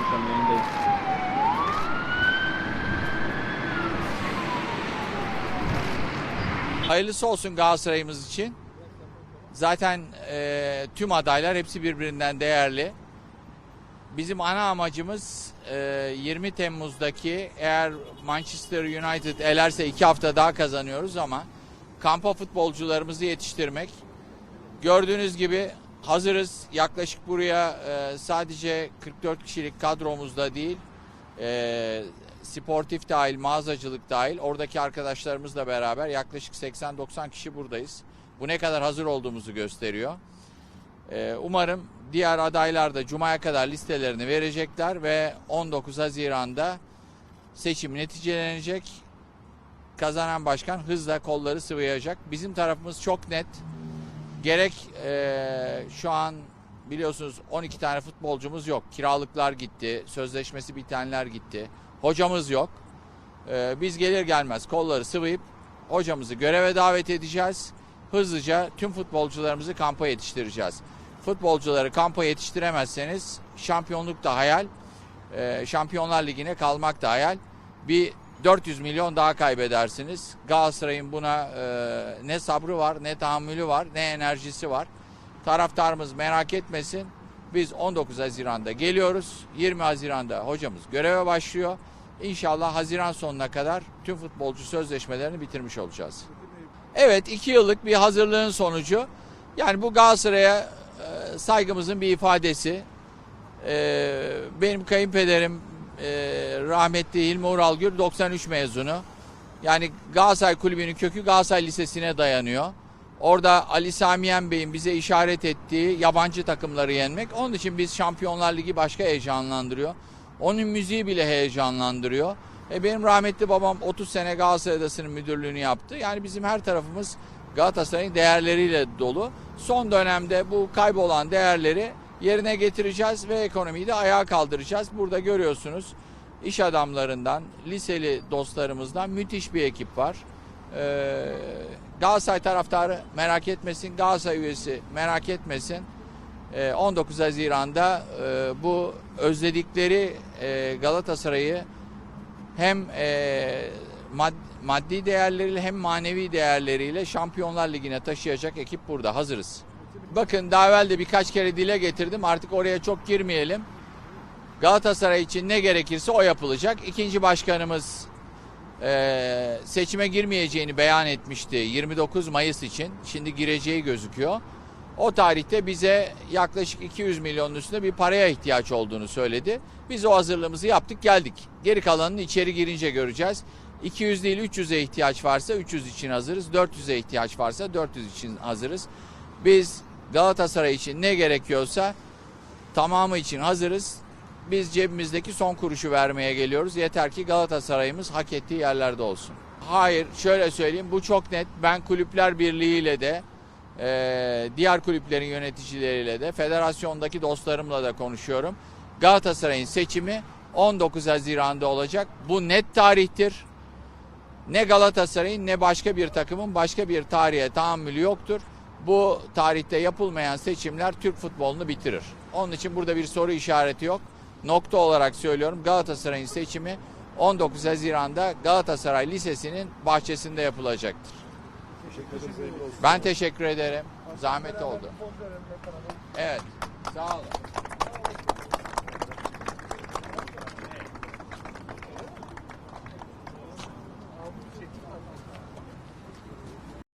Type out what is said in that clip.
Tamam şu an yayındayım. Hayırlısı olsun Galatasaray'ımız için. Zaten e, tüm adaylar hepsi birbirinden değerli. Bizim ana amacımız e, 20 Temmuz'daki eğer Manchester United elerse iki hafta daha kazanıyoruz ama kampa futbolcularımızı yetiştirmek. Gördüğünüz gibi hazırız. Yaklaşık buraya e, sadece 44 kişilik kadromuzda değil, e, sportif dahil, mağazacılık dahil oradaki arkadaşlarımızla beraber yaklaşık 80-90 kişi buradayız. Bu ne kadar hazır olduğumuzu gösteriyor. E, umarım diğer adaylar da Cuma'ya kadar listelerini verecekler ve 19 Haziran'da seçim neticelenecek. Kazanan başkan hızla kolları sıvayacak. Bizim tarafımız çok net. Gerek eee, şu an biliyorsunuz 12 tane futbolcumuz yok. Kiralıklar gitti, sözleşmesi bitenler gitti. Hocamız yok. Eee, biz gelir gelmez kolları sıvayıp hocamızı göreve davet edeceğiz. Hızlıca tüm futbolcularımızı kampa yetiştireceğiz. Futbolcuları kampa yetiştiremezseniz şampiyonluk da hayal, eee, Şampiyonlar Ligi'ne kalmak da hayal. Bir 400 milyon daha kaybedersiniz. Galatasaray'ın buna e, ne sabrı var, ne tahammülü var, ne enerjisi var. Taraftarımız merak etmesin. Biz 19 Haziran'da geliyoruz. 20 Haziran'da hocamız göreve başlıyor. İnşallah Haziran sonuna kadar tüm futbolcu sözleşmelerini bitirmiş olacağız. Evet iki yıllık bir hazırlığın sonucu. Yani bu Galatasaray'a e, saygımızın bir ifadesi. E, benim kayınpederim e, rahmetli İlmi Uralgül 93 mezunu. Yani Galatasaray Kulübü'nün kökü Galatasaray Lisesi'ne dayanıyor. Orada Ali Samiyen Bey'in bize işaret ettiği yabancı takımları yenmek. Onun için biz Şampiyonlar Ligi başka heyecanlandırıyor. Onun müziği bile heyecanlandırıyor. E benim rahmetli babam 30 sene Galatasaray Adası'nın müdürlüğünü yaptı. Yani bizim her tarafımız Galatasaray'ın değerleriyle dolu. Son dönemde bu kaybolan değerleri yerine getireceğiz ve ekonomiyi de ayağa kaldıracağız. Burada görüyorsunuz iş adamlarından, liseli dostlarımızdan müthiş bir ekip var. Ee, Galatasaray taraftarı merak etmesin, Galatasaray üyesi merak etmesin. Ee, 19 Haziran'da e, bu özledikleri e, Galatasaray'ı hem e, mad- maddi değerleriyle hem manevi değerleriyle Şampiyonlar Ligi'ne taşıyacak ekip burada. Hazırız. Bakın daha evvel de birkaç kere dile getirdim. Artık oraya çok girmeyelim. Galatasaray için ne gerekirse o yapılacak. İkinci başkanımız e, seçime girmeyeceğini beyan etmişti 29 Mayıs için. Şimdi gireceği gözüküyor. O tarihte bize yaklaşık 200 milyonun üstünde bir paraya ihtiyaç olduğunu söyledi. Biz o hazırlığımızı yaptık geldik. Geri kalanını içeri girince göreceğiz. 200 değil 300'e ihtiyaç varsa 300 için hazırız. 400'e ihtiyaç varsa 400 için hazırız. Biz Galatasaray için ne gerekiyorsa tamamı için hazırız. Biz cebimizdeki son kuruşu vermeye geliyoruz. Yeter ki Galatasaray'ımız hak ettiği yerlerde olsun. Hayır, şöyle söyleyeyim bu çok net. Ben Kulüpler Birliği ile de eee, diğer kulüplerin yöneticileriyle de federasyondaki dostlarımla da konuşuyorum. Galatasaray'ın seçimi 19 Haziran'da olacak. Bu net tarihtir. Ne Galatasaray'ın ne başka bir takımın başka bir tarihe tahammülü yoktur. Bu tarihte yapılmayan seçimler Türk futbolunu bitirir. Onun için burada bir soru işareti yok. Nokta olarak söylüyorum Galatasaray'ın seçimi 19 Haziran'da Galatasaray Lisesi'nin bahçesinde yapılacaktır. Ben teşekkür ederim. Zahmet oldu. Evet. Sağ olun.